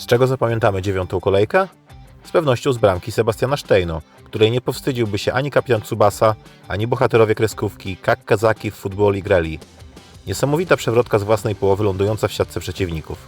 Z czego zapamiętamy dziewiątą kolejkę? Z pewnością z bramki Sebastiana Steino, której nie powstydziłby się ani kapitan Tsubasa, ani bohaterowie kreskówki Kak Kazaki w futboli Greli. Niesamowita przewrotka z własnej połowy lądująca w siatce przeciwników.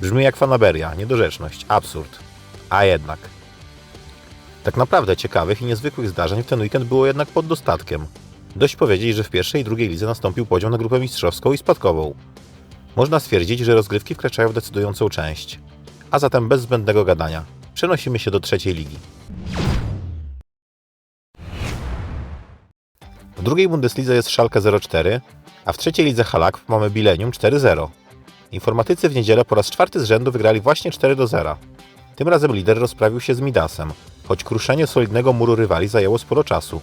Brzmi jak fanaberia, niedorzeczność, absurd. A jednak. Tak naprawdę ciekawych i niezwykłych zdarzeń w ten weekend było jednak pod dostatkiem. Dość powiedzieć, że w pierwszej i drugiej lidze nastąpił podział na grupę mistrzowską i spadkową. Można stwierdzić, że rozgrywki wkraczają w decydującą część. A zatem bez zbędnego gadania, przenosimy się do trzeciej ligi. W drugiej Bundeslidze jest Schalke 04, a w trzeciej lidze Halak mamy Bilenium 4-0. Informatycy w niedzielę po raz czwarty z rzędu wygrali właśnie 4-0. Tym razem lider rozprawił się z Midasem, choć kruszenie solidnego muru rywali zajęło sporo czasu.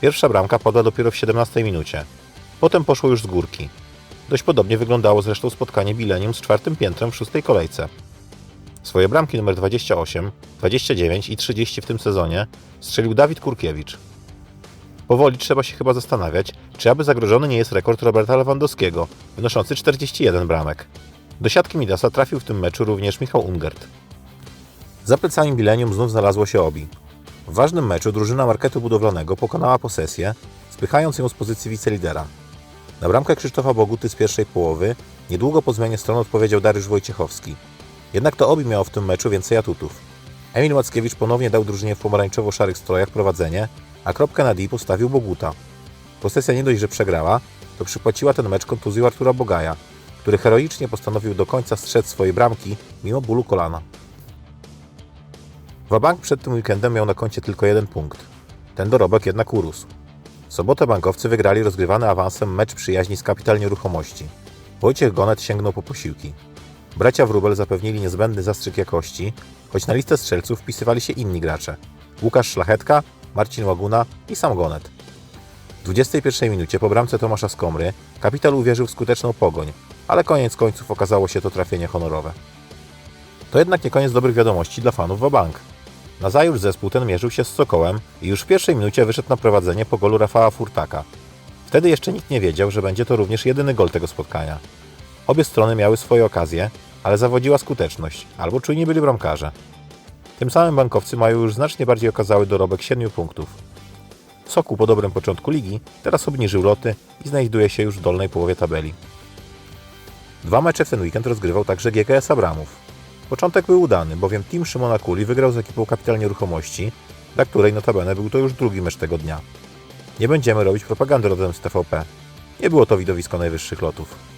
Pierwsza bramka padła dopiero w 17 minucie. Potem poszło już z górki. Dość podobnie wyglądało zresztą spotkanie Bilenium z czwartym piętrem w szóstej kolejce. Swoje bramki numer 28, 29 i 30 w tym sezonie strzelił Dawid Kurkiewicz. Powoli trzeba się chyba zastanawiać, czy aby zagrożony nie jest rekord Roberta Lewandowskiego, wynoszący 41 bramek. Do siatki Midasa trafił w tym meczu również Michał Ungert. Za plecami Bilenium znów znalazło się Obi. W ważnym meczu drużyna marketu budowlanego pokonała posesję, spychając ją z pozycji wicelidera. Na bramkę Krzysztofa Boguty z pierwszej połowy niedługo po zmianie stron odpowiedział Dariusz Wojciechowski. Jednak to Obi miał w tym meczu więcej atutów. Emil Mackiewicz ponownie dał drużynie w pomarańczowo-szarych strojach prowadzenie, a kropkę na D postawił Boguta. Posesja nie dość, że przegrała, to przypłaciła ten mecz kontuzją Artura Bogaja, który heroicznie postanowił do końca strzec swojej bramki mimo bólu kolana. Wabank przed tym weekendem miał na koncie tylko jeden punkt. Ten dorobek jednak urósł. W sobotę bankowcy wygrali rozgrywany awansem mecz przyjaźni z Kapital Nieruchomości. Wojciech Gonet sięgnął po posiłki. Bracia Wróbel zapewnili niezbędny zastrzyk jakości, choć na listę strzelców wpisywali się inni gracze. Łukasz Szlachetka, Marcin Łaguna i sam Gonet. W 21 minucie po bramce Tomasza Skomry Kapital uwierzył w skuteczną pogoń, ale koniec końców okazało się to trafienie honorowe. To jednak nie koniec dobrych wiadomości dla fanów Wabank. Nazajutrz zespół ten mierzył się z Sokołem i już w pierwszej minucie wyszedł na prowadzenie po golu Rafała Furtaka. Wtedy jeszcze nikt nie wiedział, że będzie to również jedyny gol tego spotkania. Obie strony miały swoje okazje, ale zawodziła skuteczność, albo czujni byli bramkarze. Tym samym bankowcy mają już znacznie bardziej okazały dorobek 7 punktów. Soku po dobrym początku ligi teraz obniżył loty i znajduje się już w dolnej połowie tabeli. Dwa mecze w ten weekend rozgrywał także GKS Abramów. Początek był udany, bowiem team Szymona Kuli wygrał z ekipą Kapital Nieruchomości, dla której notabene był to już drugi mecz tego dnia. Nie będziemy robić propagandy rodem z TVP. Nie było to widowisko najwyższych lotów.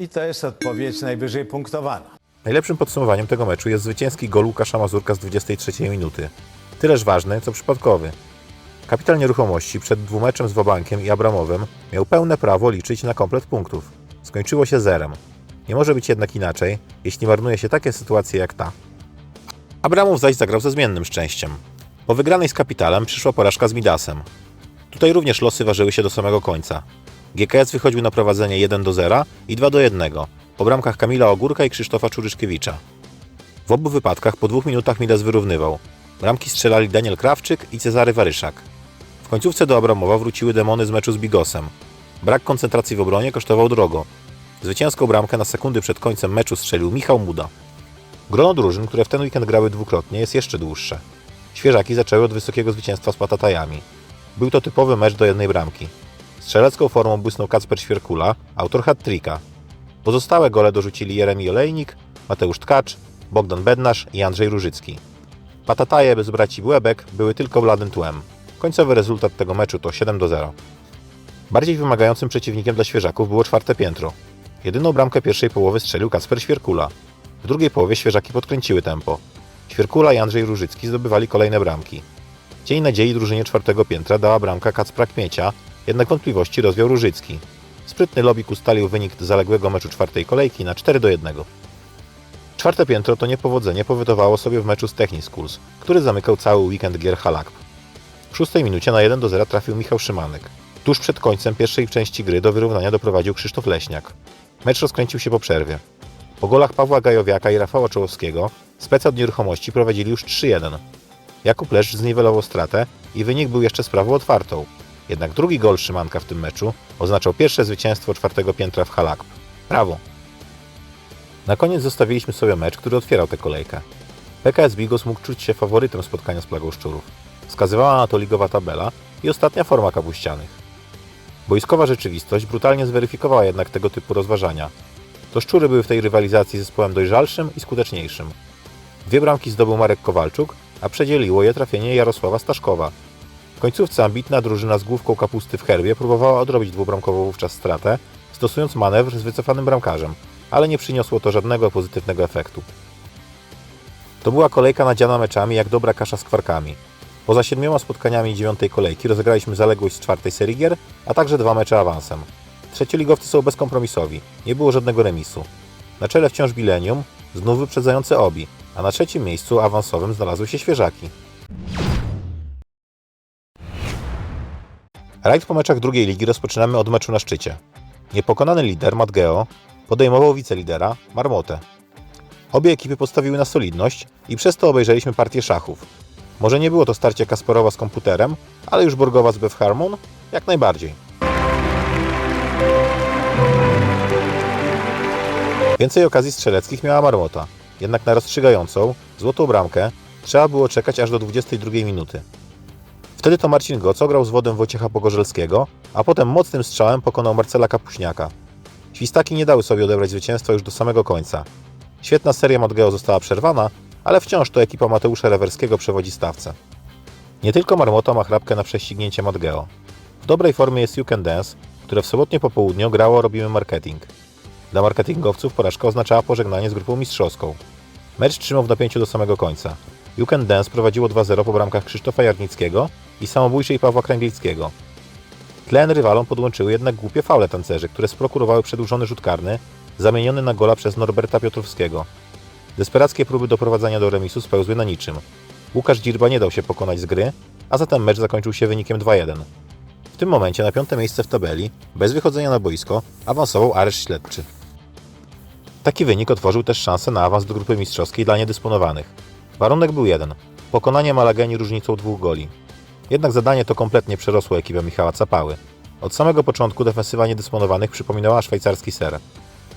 I to jest odpowiedź najwyżej punktowana. Najlepszym podsumowaniem tego meczu jest zwycięski gol Łukasza Mazurka z 23 minuty. Tyleż ważny, co przypadkowy. Kapital Nieruchomości przed dwumeczem z Wobankiem i Abramowem miał pełne prawo liczyć na komplet punktów. Skończyło się zerem. Nie może być jednak inaczej, jeśli marnuje się takie sytuacje jak ta. Abramów zaś zagrał ze zmiennym szczęściem. Po wygranej z Kapitalem przyszła porażka z Midasem. Tutaj również losy ważyły się do samego końca. GKS wychodził na prowadzenie 1 do 0 i 2 do 1 po bramkach Kamila Ogórka i Krzysztofa Czuryszkiewicza. W obu wypadkach po dwóch minutach Midas wyrównywał. Bramki strzelali Daniel Krawczyk i Cezary Waryszak. W końcówce do Abramowa wróciły demony z meczu z Bigosem. Brak koncentracji w obronie kosztował drogo. Zwycięską bramkę na sekundy przed końcem meczu strzelił Michał Muda. Grono drużyn, które w ten weekend grały dwukrotnie, jest jeszcze dłuższe. Świeżaki zaczęły od wysokiego zwycięstwa z Patatajami. Był to typowy mecz do jednej bramki. Strzelecką formą błysnął Kacper Świerkula, autor hat-tricka. Pozostałe gole dorzucili Jeremi Olejnik, Mateusz Tkacz, Bogdan Bednarz i Andrzej Różycki. Patataje bez braci Błebek były tylko bladym tłem. Końcowy rezultat tego meczu to 7 do 0. Bardziej wymagającym przeciwnikiem dla świeżaków było czwarte piętro. Jedyną bramkę pierwszej połowy strzelił Kacper Świerkula. W drugiej połowie świeżaki podkręciły tempo. Świerkula i Andrzej Różycki zdobywali kolejne bramki. Dzień nadziei drużynie czwartego piętra dała bramka Kacpra Kmiecia, jednak wątpliwości rozwiał Różycki. Sprytny lobik ustalił wynik zaległego meczu czwartej kolejki na 4 do 1. Czwarte piętro to niepowodzenie powytowało sobie w meczu z Technischools, który zamykał cały weekend gier Halakp. W szóstej minucie na 1 do 0 trafił Michał Szymanek. Tuż przed końcem pierwszej części gry do wyrównania doprowadził Krzysztof Leśniak. Mecz rozkręcił się po przerwie. Po golach Pawła Gajowiaka i Rafała Czołowskiego specy od nieruchomości prowadzili już 3-1. Jakub Leszcz zniwelował stratę i wynik był jeszcze sprawą otwartą. Jednak drugi gol Szymanka w tym meczu oznaczał pierwsze zwycięstwo czwartego piętra w Halakp. Brawo! Na koniec zostawiliśmy sobie mecz, który otwierał tę kolejkę. PKS Bigos mógł czuć się faworytem spotkania z Plagą Szczurów. Wskazywała na to ligowa tabela i ostatnia forma kapuścianych. Boiskowa rzeczywistość brutalnie zweryfikowała jednak tego typu rozważania. To Szczury były w tej rywalizacji zespołem dojrzalszym i skuteczniejszym. Dwie bramki zdobył Marek Kowalczuk, a przedzieliło je trafienie Jarosława Staszkowa. W końcówce ambitna drużyna z główką kapusty w herbie próbowała odrobić dwubramkową wówczas stratę, stosując manewr z wycofanym bramkarzem, ale nie przyniosło to żadnego pozytywnego efektu. To była kolejka nadziana meczami jak dobra kasza z kwarkami. Poza siedmioma spotkaniami dziewiątej kolejki rozegraliśmy zaległość z czwartej serii gier, a także dwa mecze awansem. Trzecioligowcy są bezkompromisowi, nie było żadnego remisu. Na czele wciąż Bilenium, znów wyprzedzające Obi, a na trzecim miejscu awansowym znalazły się świeżaki. Rajd po meczach drugiej ligi rozpoczynamy od meczu na szczycie. Niepokonany lider Matgeo podejmował wicelidera Marmotę. Obie ekipy postawiły na solidność i przez to obejrzeliśmy partię szachów. Może nie było to starcie Kasparowa z komputerem, ale już Borgowa z Bev Harmon? Jak najbardziej. Więcej okazji strzeleckich miała Marmota, jednak na rozstrzygającą, złotą bramkę trzeba było czekać aż do 22 minuty. Wtedy to Marcin Goc ograł z wodem Wojciecha Pogorzelskiego, a potem mocnym strzałem pokonał Marcela Kapuśniaka. Świstaki nie dały sobie odebrać zwycięstwa już do samego końca. Świetna seria Matgeo została przerwana, ale wciąż to ekipa Mateusza Rewerskiego przewodzi stawce. Nie tylko Marmota ma chrapkę na prześcignięcie Matgeo. W dobrej formie jest You Can Dance, które w sobotnie popołudnie grało Robimy Marketing. Dla marketingowców porażka oznaczała pożegnanie z grupą mistrzowską. Mecz trzymał w napięciu do samego końca. You Can Dance prowadziło 2-0 po bramkach Krzysztofa Jarnickiego i samobójczej Pawła Kręgielskiego. Tlen rywalom podłączyły jednak głupie faule tancerzy, które sprokurowały przedłużony rzut karny, zamieniony na gola przez Norberta Piotrowskiego. Desperackie próby doprowadzania do remisu spełzły na niczym. Łukasz Dzirba nie dał się pokonać z gry, a zatem mecz zakończył się wynikiem 2-1. W tym momencie na piąte miejsce w tabeli, bez wychodzenia na boisko, awansował areszt śledczy. Taki wynik otworzył też szansę na awans do grupy mistrzowskiej dla niedysponowanych. Warunek był jeden – pokonanie Malageni różnicą dwóch goli. Jednak zadanie to kompletnie przerosło ekipę Michała Capały. Od samego początku defensywa niedysponowanych przypominała szwajcarski ser.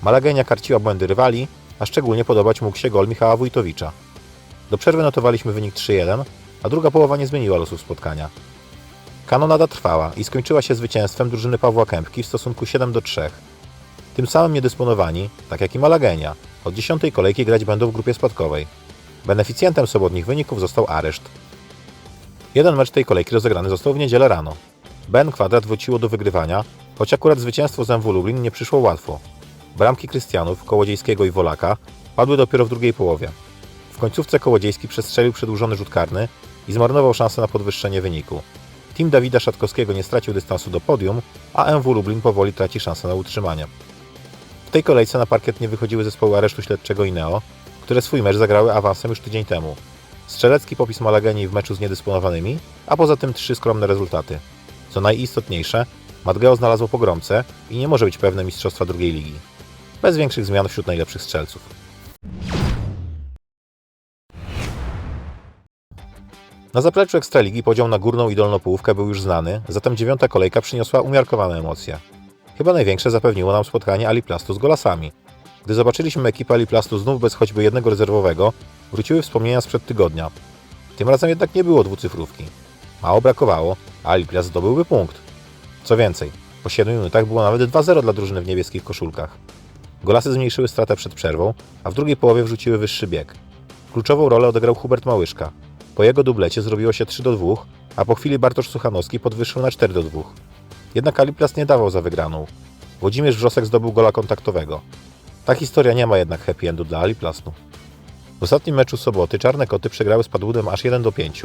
Malagenia karciła błędy rywali, a szczególnie podobać mógł się gol Michała Wójtowicza. Do przerwy notowaliśmy wynik 3-1, a druga połowa nie zmieniła losów spotkania. Kanonada trwała i skończyła się zwycięstwem drużyny Pawła Kępki w stosunku 7 do 3. Tym samym niedysponowani, tak jak i Malagenia, od dziesiątej kolejki grać będą w grupie spadkowej. Beneficjentem sobotnich wyników został areszt. Jeden mecz tej kolejki rozegrany został w niedzielę rano. Ben Kwadrat wróciło do wygrywania, choć akurat zwycięstwo z MW Lublin nie przyszło łatwo. Bramki Krystianów, Kołodziejskiego i Wolaka padły dopiero w drugiej połowie. W końcówce Kołodziejski przestrzelił przedłużony rzut karny i zmarnował szansę na podwyższenie wyniku. Team Dawida Szatkowskiego nie stracił dystansu do podium, a MW Lublin powoli traci szansę na utrzymanie. W tej kolejce na parkiet nie wychodziły zespoły aresztu śledczego i Neo, które swój mecz zagrały awansem już tydzień temu. Strzelecki popis Malagenii w meczu z niedysponowanymi, a poza tym trzy skromne rezultaty. Co najistotniejsze, Matgeo znalazło pogromcę i nie może być pewne mistrzostwa drugiej ligi. Bez większych zmian wśród najlepszych strzelców. Na zapleczu Ekstraligi podział na górną i dolną połówkę był już znany, zatem dziewiąta kolejka przyniosła umiarkowane emocje. Chyba największe zapewniło nam spotkanie Aliplastu z golasami. Gdy zobaczyliśmy ekipę Aliplastu znów bez choćby jednego rezerwowego, wróciły wspomnienia sprzed tygodnia. Tym razem jednak nie było dwucyfrówki. Mało brakowało, a Aliplast zdobyłby punkt. Co więcej, po 7 minutach było nawet 2-0 dla drużyny w niebieskich koszulkach. Golasy zmniejszyły stratę przed przerwą, a w drugiej połowie wrzuciły wyższy bieg. Kluczową rolę odegrał Hubert Małyszka. Po jego dublecie zrobiło się 3 do 2, a po chwili Bartosz Suchanowski podwyższył na 4 do 2. Jednak Aliplast nie dawał za wygraną. Włodzimierz Wrzosek zdobył gola kontaktowego. Ta historia nie ma jednak happy endu dla Aliplastu. W ostatnim meczu soboty Czarne Koty przegrały z Padłudem aż 1 do 5.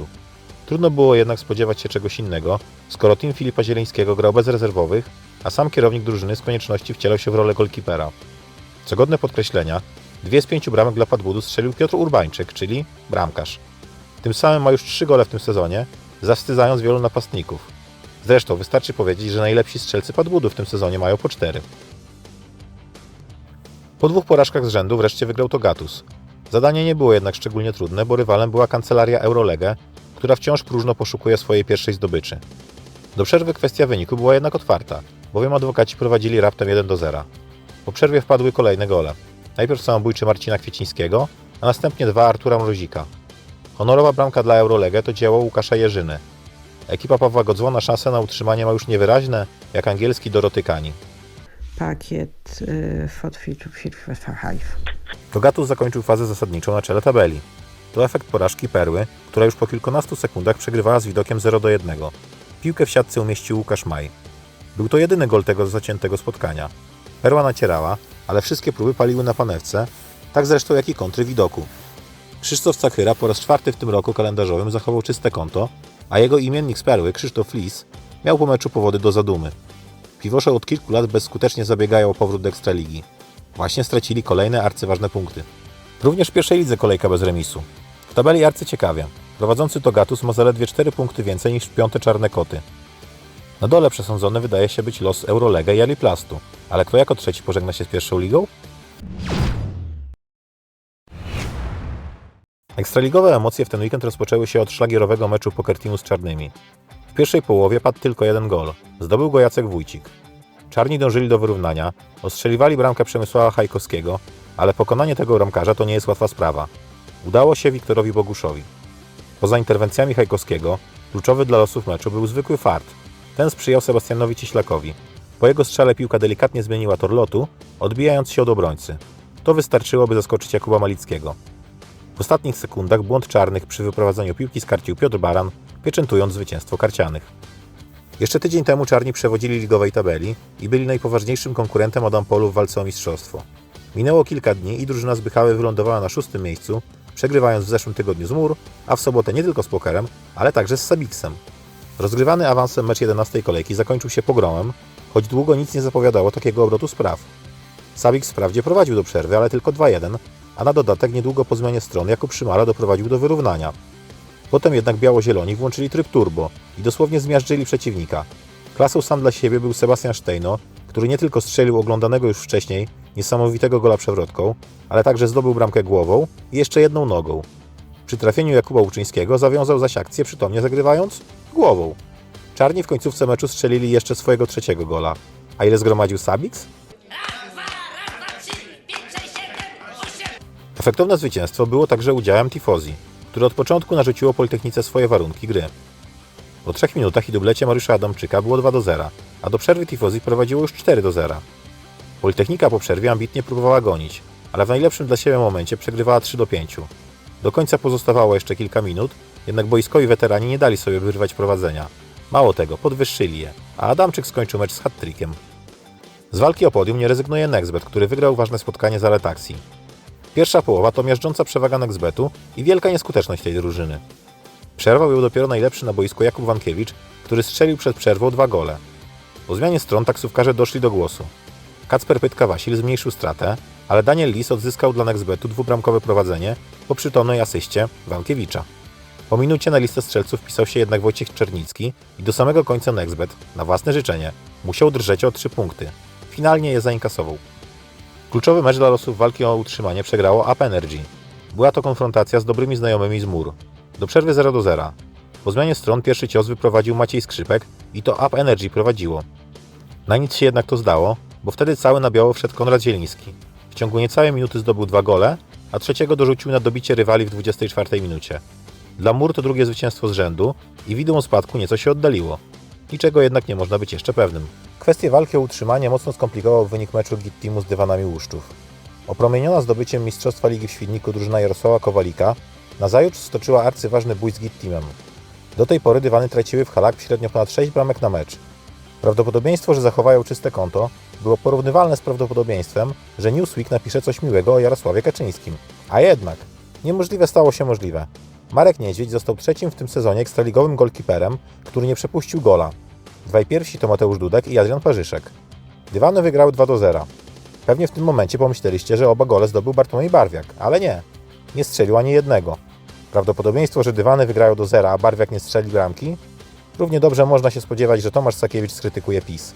Trudno było jednak spodziewać się czegoś innego, skoro team Filipa Zieleńskiego grał bez rezerwowych, a sam kierownik drużyny z konieczności wcielał się w rolę golkipera. Co godne podkreślenia, dwie z pięciu bramek dla Padbudu strzelił Piotr Urbańczyk, czyli bramkarz. Tym samym ma już trzy gole w tym sezonie, zawstydzając wielu napastników. Zresztą wystarczy powiedzieć, że najlepsi strzelcy Padbudu w tym sezonie mają po cztery. Po dwóch porażkach z rzędu wreszcie wygrał to Gatus. Zadanie nie było jednak szczególnie trudne, bo rywalem była kancelaria Eurolege, która wciąż próżno poszukuje swojej pierwszej zdobyczy. Do przerwy kwestia wyniku była jednak otwarta, bowiem adwokaci prowadzili raptem 1 do 0. Po przerwie wpadły kolejne gole. Najpierw samobójczy Marcina Kwiecińskiego, a następnie dwa Artura Mrozika. Honorowa bramka dla Eurolegę to dzieło Łukasza Jerzyny. Ekipa Pawła Godzwona szanse na utrzymanie ma już niewyraźne, jak angielski Doroty Kani. Pakiet y, fortwirrów Five. Togatus zakończył fazę zasadniczą na czele tabeli. To efekt porażki Perły, która już po kilkunastu sekundach przegrywała z widokiem 0 do 1. Piłkę w siatce umieścił Łukasz Maj. Był to jedyny gol tego zaciętego spotkania. Perła nacierała, ale wszystkie próby paliły na panewce, tak zresztą jak i kontry widoku. Krzysztof Cachyra po raz czwarty w tym roku kalendarzowym zachował czyste konto, a jego imiennik z Perły, Krzysztof Lis, miał po meczu powody do zadumy. Piwosze od kilku lat bezskutecznie zabiegają o powrót do Ekstraligi. Właśnie stracili kolejne arcyważne punkty. Również w pierwszej lidze kolejka bez remisu. W tabeli arcyciekawie. Prowadzący Togatus ma zaledwie 4 punkty więcej niż piąte czarne koty. Na dole przesądzony wydaje się być los Eurolega i Aliplastu, ale kto jako trzeci pożegna się z pierwszą ligą? Ekstraligowe emocje w ten weekend rozpoczęły się od szlagierowego meczu Poker Teamu z czarnymi. Pierwszej połowie padł tylko jeden gol. Zdobył go Jacek Wójcik. Czarni dążyli do wyrównania, ostrzeliwali bramkę Przemysława Hajkowskiego, ale pokonanie tego ramkarza to nie jest łatwa sprawa. Udało się Wiktorowi Boguszowi. Poza interwencjami Hajkowskiego, kluczowy dla losów meczu był zwykły fart. Ten sprzyjał Sebastianowi Cieślakowi. Po jego strzale piłka delikatnie zmieniła tor lotu, odbijając się od obrońcy. To wystarczyło, by zaskoczyć Jakuba Malickiego. W ostatnich sekundach błąd czarnych przy wyprowadzeniu piłki skarcił Piotr Baran, pieczętując zwycięstwo karcianych. Jeszcze tydzień temu czarni przewodzili ligowej tabeli i byli najpoważniejszym konkurentem Adampolu w walce o mistrzostwo. Minęło kilka dni i drużyna z Bychały wylądowała na szóstym miejscu, przegrywając w zeszłym tygodniu z Mur, a w sobotę nie tylko z Pokerem, ale także z Sabiksem. Rozgrywany awansem mecz 11 kolejki zakończył się pogromem, choć długo nic nie zapowiadało takiego obrotu spraw. Sabiks wprawdzie prowadził do przerwy, ale tylko 2-1, a na dodatek niedługo po zmianie strony Jakub Szymala doprowadził do wyrównania. Potem jednak biało-zieloni włączyli tryb turbo i dosłownie zmiażdżyli przeciwnika. Klasą sam dla siebie był Sebastian Steino, który nie tylko strzelił oglądanego już wcześniej niesamowitego gola przewrotką, ale także zdobył bramkę głową i jeszcze jedną nogą. Przy trafieniu Jakuba Łuczyńskiego zawiązał zaś akcję przytomnie zagrywając głową. Czarni w końcówce meczu strzelili jeszcze swojego trzeciego gola. A ile zgromadził Sabiks? Efektowne zwycięstwo było także udziałem Tifozi, które od początku narzuciło Politechnice swoje warunki gry. Po trzech minutach i dublecie Mariusza Adamczyka było 2 do 0, a do przerwy Tifozi prowadziło już 4 do 0. Politechnika po przerwie ambitnie próbowała gonić, ale w najlepszym dla siebie momencie przegrywała 3 do 5. Do końca pozostawało jeszcze kilka minut, jednak boiskowi weterani nie dali sobie wyrwać prowadzenia. Mało tego, podwyższyli je, a Adamczyk skończył mecz z hat-trickiem. Z walki o podium nie rezygnuje Nexbet, który wygrał ważne spotkanie z Aletaxi. Pierwsza połowa to miażdżąca przewaga Nexbetu i wielka nieskuteczność tej drużyny. Przerwał ją dopiero najlepszy na boisku Jakub Wankiewicz, który strzelił przed przerwą dwa gole. Po zmianie stron taksówkarze doszli do głosu. Kacper Pytka-Wasil zmniejszył stratę, ale Daniel Lis odzyskał dla Nexbetu dwubramkowe prowadzenie po przytomnej asyście Wankiewicza. Po minucie na listę strzelców wpisał się jednak Wojciech Czernicki i do samego końca Nexbet, na własne życzenie, musiał drżeć o trzy punkty. Finalnie je zainkasował. Kluczowy mecz dla losów walki o utrzymanie przegrało Up Energy. Była to konfrontacja z dobrymi znajomymi z mur. Do przerwy 0 do 0. Po zmianie stron pierwszy cios wyprowadził Maciej Skrzypek i to Up Energy prowadziło. Na nic się jednak to zdało, bo wtedy cały na biało wszedł Konrad Zieliński. W ciągu niecałej minuty zdobył dwa gole, a trzeciego dorzucił na dobicie rywali w 24 minucie. Dla Mur to drugie zwycięstwo z rzędu i widmo spadku nieco się oddaliło. Niczego jednak nie można być jeszcze pewnym. Kwestię walki o utrzymanie mocno skomplikował wynik meczu Git Teamu z dywanami Łuszczów. Opromieniona zdobyciem Mistrzostwa Ligi w Świdniku drużyna Jarosława Kowalika nazajutrz stoczyła arcyważny bój z Git Teamem. Do tej pory dywany traciły w halak średnio ponad 6 bramek na mecz. Prawdopodobieństwo, że zachowają czyste konto, było porównywalne z prawdopodobieństwem, że Newsweek napisze coś miłego o Jarosławie Kaczyńskim. A jednak, niemożliwe stało się możliwe. Marek Niedźwiedź został trzecim w tym sezonie ekstraligowym golkiperem, który nie przepuścił gola. Dwaj pierwsi to Mateusz Dudek i Adrian Parzyszek. Dywany wygrały 2 do 0. Pewnie w tym momencie pomyśleliście, że oba gole zdobył Bartłomiej Barwiak, ale nie. Nie strzelił ani jednego. Prawdopodobieństwo, że dywany wygrają do zera, a Barwiak nie strzeli bramki? Równie dobrze można się spodziewać, że Tomasz Sakiewicz skrytykuje PiS.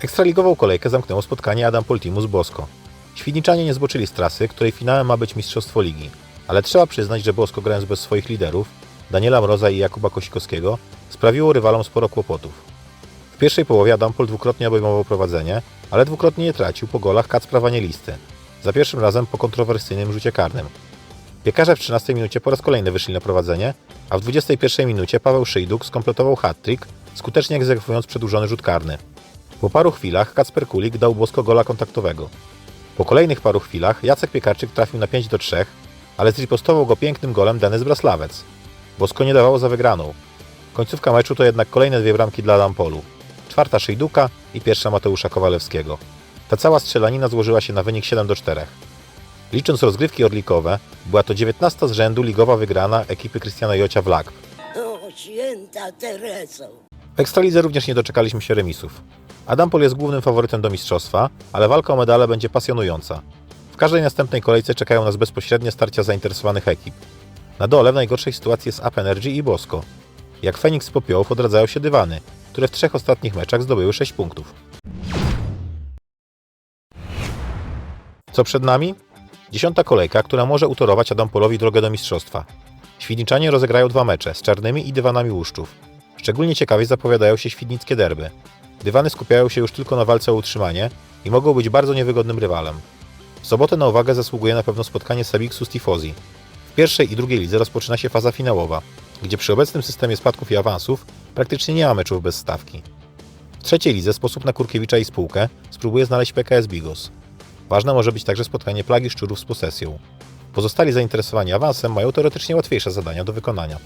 Ekstraligową kolejkę zamknęło spotkanie Adam Poltimu z Bosko. Świdniczanie nie zboczyli z trasy, której finałem ma być Mistrzostwo Ligi. Ale trzeba przyznać, że Bosko grając bez swoich liderów, Daniela Mroza i Jakuba Kosikowskiego, sprawiło rywalom sporo kłopotów. W pierwszej połowie Adampol dwukrotnie obejmował prowadzenie, ale dwukrotnie je tracił po golach Kacpra Wanielisty. za pierwszym razem po kontrowersyjnym rzucie karnym. Piekarze w 13 minucie po raz kolejny wyszli na prowadzenie, a w 21 minucie Paweł Szyjduk skompletował hat-trick, skutecznie egzekwując przedłużony rzut karny. Po paru chwilach Kacper Kulik dał bosko gola kontaktowego. Po kolejnych paru chwilach Jacek Piekarczyk trafił na 5 do 3, ale zripostował go pięknym golem Denis Braslawec. Bosko nie dawało za wygraną. Końcówka meczu to jednak kolejne dwie bramki dla Lampolu. Czwarta Szejduka i pierwsza Mateusza Kowalewskiego. Ta cała strzelanina złożyła się na wynik 7 do 4. Licząc rozgrywki orlikowe, była to 19 z rzędu ligowa wygrana ekipy Krystiana Jocia w LAK. O, święta Tereso. W Ekstralidze również nie doczekaliśmy się remisów. Adampol jest głównym faworytem do mistrzostwa, ale walka o medale będzie pasjonująca. W każdej następnej kolejce czekają nas bezpośrednie starcia zainteresowanych ekip. Na dole w najgorszej sytuacji jest Up Energy i Bosko. Jak Feniks z popiołów odradzają się dywany, które w trzech ostatnich meczach zdobyły 6 punktów. Co przed nami? Dziesiąta kolejka, która może utorować Adampolowi drogę do mistrzostwa. Świdniczanie rozegrają dwa mecze z czarnymi i dywanami łuszczów. Szczególnie ciekawie zapowiadają się świdnickie derby. Dywany skupiają się już tylko na walce o utrzymanie i mogą być bardzo niewygodnym rywalem. W sobotę na uwagę zasługuje na pewno spotkanie Sabiksu z Tifozi. W pierwszej i drugiej lidze rozpoczyna się faza finałowa, gdzie przy obecnym systemie spadków i awansów praktycznie nie ma meczów bez stawki. W trzeciej lidze sposób na Kurkiewicza i spółkę spróbuje znaleźć PKS Bigos. Ważne może być także spotkanie Plagi Szczurów z posesją. Pozostali zainteresowani awansem mają teoretycznie łatwiejsze zadania do wykonania.